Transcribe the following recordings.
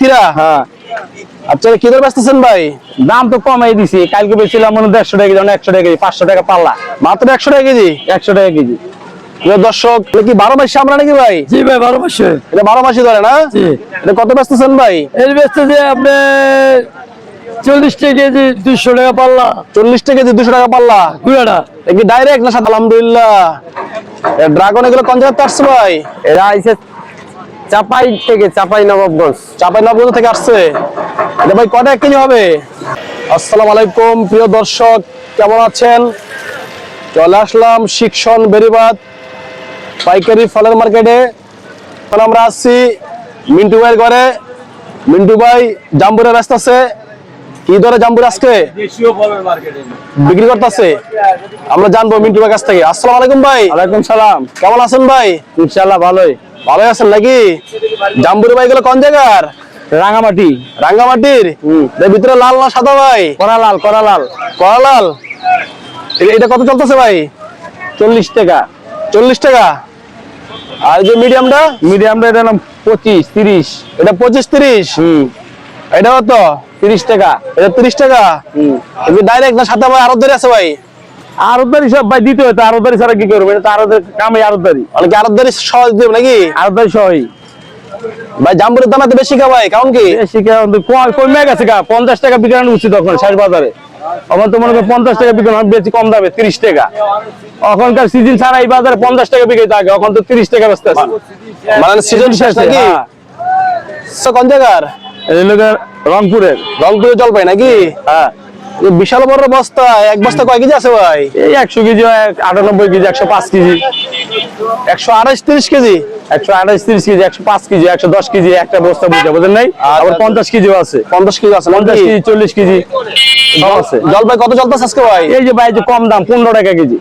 তিরা? হ্যাঁ। আচ্ছা কি দর বেচতেছেন ভাই? দাম তো কমাই দিছি। কালকে বেছিলাম মনে দেড়শো টাকা কেজি একশো টাকা কেজি পাঁচশো টাকা পাল্লা। মাত্র একশো টাকা কেজি? একশো টাকা কেজি। দর্শক কি বারো মাসে আমরা নাকি ভাই? জি ভাই বারো মাসে। এটা বারো মাসে ধরে না? এটা কত বেচতেছেন ভাই? এর বেচতে যে আপনি চল্লিশ টাকা কেজি দুশো টাকা পাল্লা। চল্লিশ টাকা কেজি দুশো টাকা পাল্লা? গুড়াটা। ডাইরেক্ট না সাথে আলহামদুলিল্লাহ। ড্রাগন এগুলো কোন জায়গাতে আসছে ভাই? এরা আইসে চাপাই থেকে চাপাই নবাবগঞ্জ। চাপাই নবগঞ্জ থেকে আসছে। এটা ভাই কটা এক কেজি হবে? আসসালামু আলাইকুম প্রিয় দর্শক কেমন আছেন? চলে আসলাম শিক্ষণ বেরিবাদ পাইকারি ফলের মার্কেটে। এখন আমরা আসছি মিন্টু ভাইয়ের ঘরে। মিন্টু ভাই জাম্বুরে ব্যস্ত আছে। কি ধরে জাম্বুর আজকে? বিক্রি করতেছে? আমরা জানব মিন্টু ভাইয়ের কাছ থেকে। আসসালামু আলাইকুম ভাই। ওয়ালাইকুম সালাম। কেমন আছেন ভাই? ইনশাল্লাহ ভালোই। ভালো আছেন নাকি? জাম্বুরি ভাই গুলো কোন জায়গার? রাঙামাটি। রাঙ্গামাটির এর ভিতরে লাল না সাদা ভাই? করালাল করালাল। কড়া লাল এ- এটা কত চলতেছে ভাই? চল্লিশ টাকা। চল্লিশ টাকা? আর যে মিডিয়ামটা? মিডিয়ামটা এটা নাম পঁচিশ তিরিশ। এটা পঁচিশ তিরিশ? হুম। এটা কত? তিরিশ টাকা। এটা তিরিশ টাকা? হুম। ডাইরেক্ট না সাদা ভাই? আরও ধরে আছে ভাই? আরবদারি সব ভাই দিতে হতো আরবদারি ছাড়া কি করবে? এটা কামে আরবদারি অনেকে আরও ধরে সহজ দেব নাকি? আরবদারি সহই ভাই জাম্বুরের দাম এত বেশি কা ভাই? কারণ কি? বেশি কে কমে গেছে টাকা বিক্রি উচিত তখন শেষ বাজারে। এখন তো মনে করো পঞ্চাশ টাকা বিক্রি হয় বেশি কম দামে তিরিশ টাকা। এখনকার সিজন ছাড়া এই বাজারে পঞ্চাশ টাকা বিক্রি থাকে এখন তো তিরিশ টাকা আছে। মানে সিজন শেষ নাকি? হ্যাঁ। কোন জায়গার? রংপুরের। রংপুরে জলপাই নাকি? হ্যাঁ। বিশাল বড় বস্তা এক বস্তা কয় কেজি আছে ভাই? এই একশো কেজি আটানব্বই কেজি একশো পাঁচ কেজি। একশো আঠাশ তিরিশ কেজি? একশো আঠাশ তিরিশ কেজি একশো পাঁচ কেজি একশো দশ কেজি একটা বস্তা বুঝে বোঝেন নাই? আবার পঞ্চাশ কেজিও আছে। পঞ্চাশ কেজি আছে পঞ্চাশ কেজি চল্লিশ কেজি আছে। জলপাই কত চলতেছে আজকে ভাই? এই যে ভাই যে কম দাম পনেরো টাকা কেজি।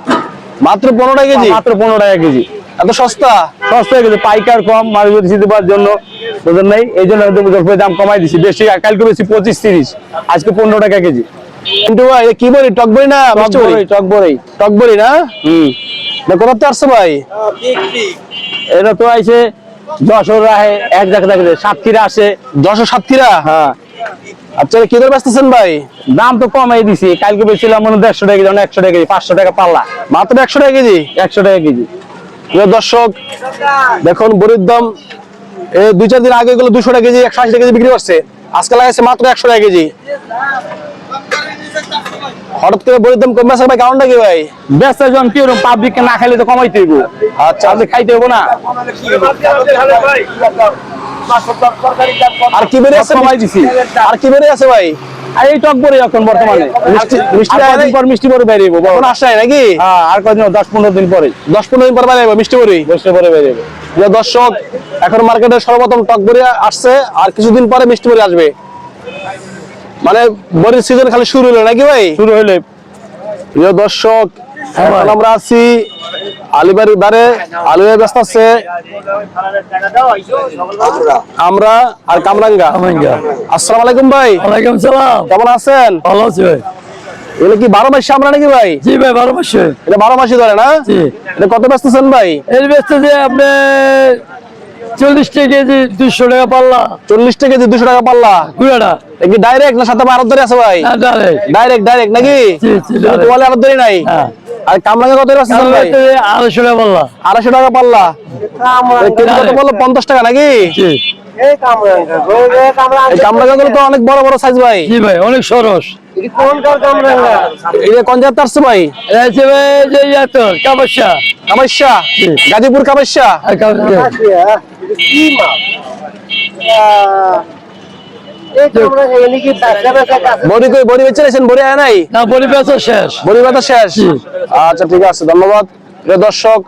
মাত্র পনেরো টাকা কেজি? মাত্র পনেরো টাকা কেজি। এত সস্তা? সস্তা হয়ে গেছে পাইকার কম মাঝে শীত দেওয়ার জন্য বুঝলেন নাই? এই জন্য দাম কমাই দিছি। বেশি কালকে বেশি পঁচিশ তিরিশ আজকে পনেরো টাকা কেজি। কিন্তু ভাই কি বলি টক বড়ি না মিষ্টি বড়ি? টক বড়ই টক বড়ি না? হম। কোথাতে আসছে ভাই? এটা তো আইছে যশোর রাহে এক জায়গা থেকে। সাতক্ষীরা আসে। দশশো সাতক্ষীরা? হ্যাঁ। আচ্ছা কি দর বেচতেছেন ভাই? দাম তো কমাই দিছি। কালকে বেছিলাম মনে দেড়শো টাকা কেজি একশো টাকা কেজি পাঁচশো টাকা পাল্লা। মাত্র একশো টাকা কেজি? একশো টাকা কেজি। দর্শক দেখুন বড়ির দাম দুই চার দিন আগে এগুলো দুশো টাকা কেজি একশো আশি টাকা কেজি বিক্রি করছে। আজকে লাগাইছে মাত্র একশো টাকা কেজি। হঠাৎ করে বড়ির দাম কমে ভাই কারণটা কি ভাই? ব্যস্ত জন কি পাবলিককে না খাইলে তো কমাইতে হইব আচ্ছা। আপনি খাইতে হইব না। আর কি বেড়ে আছে কমাই দিছি। আর কি বেড়ে আছে ভাই? এই টক বড়ি এখন বর্তমানে। মিষ্টি- মিষ্টি? পর? মিষ্টি বড়ি বেরিয়ে এখন আসছে নাকি? হ্যাঁ আর কদিন দশ পনেরো দিন পরে। দশ পনেরো দিন পর বাইরে যাবে মিষ্টি বড়ি? বসে পরে বেরিয়ে দর্শক এখন মার্কেটে সর্বপ্রথম টক বড়ি আসছে আর কিছুদিন পরে মিষ্টি বড়ি আসবে। মানে বড়ির সিজন খালি শুরু হলো নাকি ভাই? শুরু হইলে। প্রিয় দর্শক হ্যাঁ এখন আমরা আছি আলিবাড়ি ব্যস্ত আছে। আমরা আর কামরাঙ্গা। আসসালামু আলাইকুম ভাই। ওয়ালাইকুম সালাম। কেমন আছেন? ভালো আছি ভাই। এগুলো কি বারো মাসে আমরা নাকি ভাই? জি ভাই বারো মাসে। এটা বারো মাসে ধরে না? এটা কত ব্যস্তছেন ভাই? এর বেচতে যে আপনি চল্লিশ টাকা কেজি দুশো টাকা পাল্লা। চল্লিশ টাকা কেজি দুশো টাকা পাল্লা? কি ডাইরেক্ট না সাথে আরও ধরে আছে ভাই? ডাইরেক্ট ডাইরেক্ট ডাইরেক্ট নাকি? ধরে নাই? হ্যাঁ। আর কামরাঙ্গা কত ব্যস্তছেন আড়াইশো টাকা পাল্লা। আড়াইশো টাকা পাল্লা? কেজি কত বলল পঞ্চাশ টাকা নাকি? জি। কামরাঙ্গা গুলো তো অনেক বড় বড় সাইজ ভাই। জি ভাই অনেক সরস। গাজীপুর কামাইশা কাবাসা বড়ি কই বড়ি বেচে রেছেন? বড়ি আয় নাই? না বলি বেচা শেষ। বড়ি বেচা শেষ? আচ্ছা ঠিক আছে ধন্যবাদ। প্রিয় দর্শক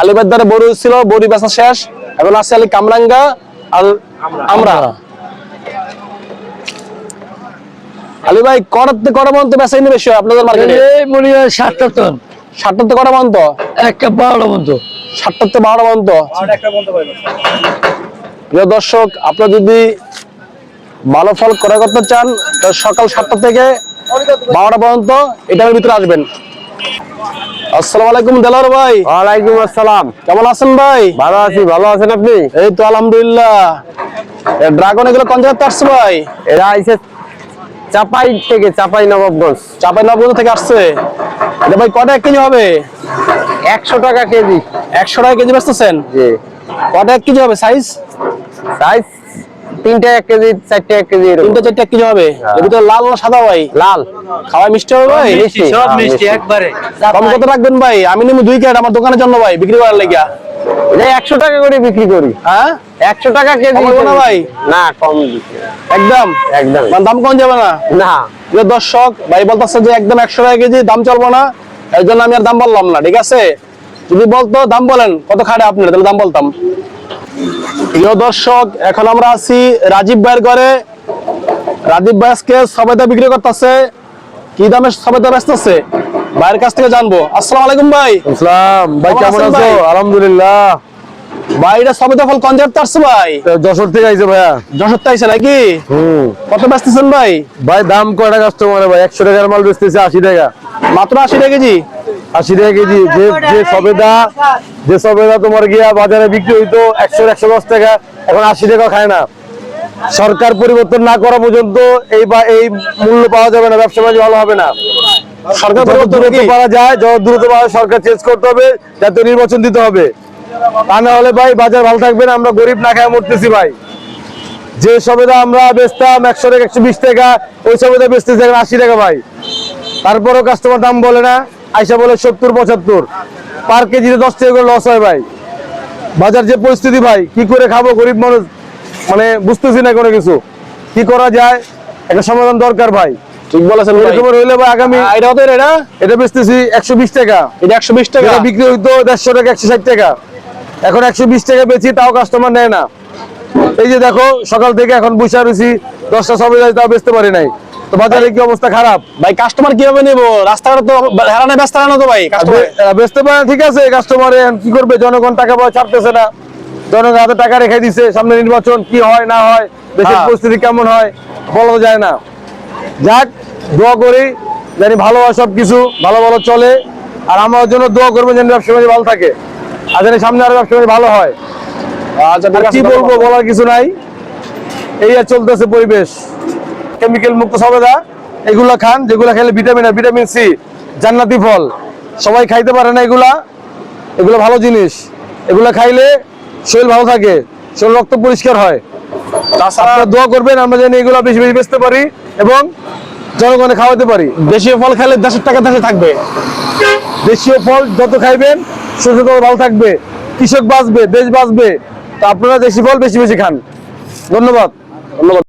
আলিবাদ দ্বারে বড়ি ছিল বড়ি বেচা শেষ। এখন আছে আলি কামরাঙ্গা আর আমরা। আলি ভাই করাতে বেশি আপনাদের মার্কেটে এই মনে হয় ষাটটা টন। ষাটটাতে করা পর্যন্ত একটা বারোটা সাতটাতে বারোটা পর্যন্ত প্রিয় দর্শক আপনারা যদি ভালো ফল ক্রয় করতে চান তাহলে সকাল সাতটা থেকে বারোটা পর্যন্ত এটার ভিতরে আসবেন। আসসালামু আলাইকুম দেলার ভাই। ওয়ালাইকুম আসসালাম। কেমন আছেন ভাই? ভালো আছি ভালো আছেন আপনি? এই তো আলহামদুলিল্লাহ। ড্রাগন এগুলো কোন জায়গাতে আসছে ভাই? এরা চাপাই থেকে চাপাই নবাবগঞ্জ চাপাই নবগঞ্জ থেকে আসছে? এটা ভাই কটা এক কেজি হবে? একশো টাকা কেজি। একশো টাকা কেজি বেচতেছেন? জি। কটা এক কেজি হবে? সাইজ? সাইজ তিনটা এক কেজি চারটে এক কেজি তিনটা চারটে এক কেজি হবে? ভিতরে লাল না সাদা ভাই? লাল। খাওয়া মিষ্টি হবে ভাই? মিষ্টি সব হ্যাঁ, মিষ্টি একবারে। কম কত রাখবেন ভাই? আমি নিবো দুই ক্যারেট আমার দোকানের জন্য ভাই বিক্রি করার লেগিয়া। একশো টাকা করে বিক্রি করি। হ্যাঁ? একশো টাকা কেজি হবে না ভাই? না কম একদম? একদম। মানে দাম কম যাবে না? না। দর্শক ভাই বলতেছে যে একদম একশো টাকা কেজি দাম চলবো না। এই জন্য আমি আর দাম বললাম না ঠিক আছে? যদি বলতো দাম বলেন। কত খাটে আপনার? তাহলে দাম বলতাম। প্রিয় দর্শক এখন আমরা আছি রাজীব ভাইয়ের ঘরে। রাজীব ভাই আজকে সবেদা বিক্রি করতেছে। কি দামে সবেদা বেচতেছে? ভাইয়ের কাছ থেকে জানব। আসসালামু আলাইকুম ভাই। ইসলাম ভাই কেমন আছো? আলহামদুলিল্লাহ। ভাই এটা সবেদা ফল কনজার্ট আসছে ভাই? যশোর থেকে আইছে ভাইয়া। যশোর তাইছে নাকি? হুম। কত বেচতেছেন ভাই? ভাই দাম কয়টা কাস্টমার ভাই? একশো টাকার মাল বেচতেছে আশি টাকা। মাত্র আশি টাকা কেজি? আশি টাকা কেজি। যে যে সবেদা যে সবেদা তোমার গিয়া বাজারে বিক্রি হইতো একশো একশো দশ টাকা এখন আশি টাকা খায় না। সরকার পরিবর্তন না করা পর্যন্ত এই বা এই মূল্য পাওয়া যাবে না ব্যবসা বাণিজ্য ভালো হবে না। সরকার পরিবর্তন দ্রুত কি? পারা যায় যত দ্রুত সরকার চেঞ্জ করতে হবে যাতে নির্বাচন দিতে হবে। তা না হলে ভাই বাজার ভালো থাকবে না আমরা গরিব না খায় মরতেছি ভাই। যে সবেদা আমরা বেচতাম একশো টাকা একশো বিশ টাকা ওই সবেদা বেচতেছি এখন আশি টাকা ভাই। তারপরেও কাস্টমার দাম বলে না। আইসা বলে সত্তর পঁচাত্তর। পার কেজিতে দশ টাকা করে লস হয় ভাই। বাজার যে পরিস্থিতি ভাই কি করে খাব গরিব মানুষ? মানে বুঝতেছি না কোনো কিছু। কি করা যায়? একটা সমাধান দরকার ভাই। ঠিক বলেছেন ভাই। হইলে ভাই আগামী এটা কত এটা? এটা বেচতেছি একশো বিশ টাকা। এটা একশো বিশ টাকা? বিক্রি হইতো দেড়শো টাকা একশো ষাট টাকা। এখন একশো বিশ টাকা বেচি তাও কাস্টমার নেয় না। এই যে দেখো সকাল থেকে এখন বসে রয়েছি। দশটা সবে যাই তাও বেচতে পারি নাই। তো বাজারে কি অবস্থা খারাপ? ভাই কাস্টমার কীভাবে নেব? রাস্তাঘাটে তো হেরানো ব্যস্ত হারানো তো ভাই বেচতে পারে ঠিক আছে কাস্টমার কি করবে? জনগণ টাকা পয়সা ছাড়তেছে না। জনগণ হাতে টাকা রেখে দিছে সামনে নির্বাচন কি হয় না হয় দেশের হ্যাঁ। পরিস্থিতি কেমন হয় বলা যায় না। যাক দোয়া করি জানি ভালো হয় সবকিছু ভালো ভালো চলে আর আমার জন্য দোয়া করবেন যেন ব্যবসা ভালো থাকে আর যেন সামনে আরও ব্যবসা ভালো হয়। আচ্ছা কি বলব বলার কিছু নাই এই আর চলতেছে পরিবেশ। কেমিক্যাল মুক্ত সবেদা এগুলা খান যেগুলা খেলে ভিটামিন আর ভিটামিন সি জান্নাতি ফল। সবাই খাইতে পারে না এগুলা। এগুলো ভালো জিনিস। এগুলা খাইলে শরীর ভালো থাকে শরীর রক্ত পরিষ্কার হয়। তাছাড়া দোয়া করবেন আমরা যেন এগুলো বেশি বেশি বেচতে পারি এবং জনগণে খাওয়াতে পারি। দেশীয় ফল খেলে দেশের টাকা দেশে থাকবে। দেশীয় ফল যত খাইবেন শরীর তত ভালো থাকবে। কৃষক বাঁচবে দেশ বাঁচবে। তো আপনারা দেশি ফল বেশি বেশি খান। ধন্যবাদ। ধন্যবাদ।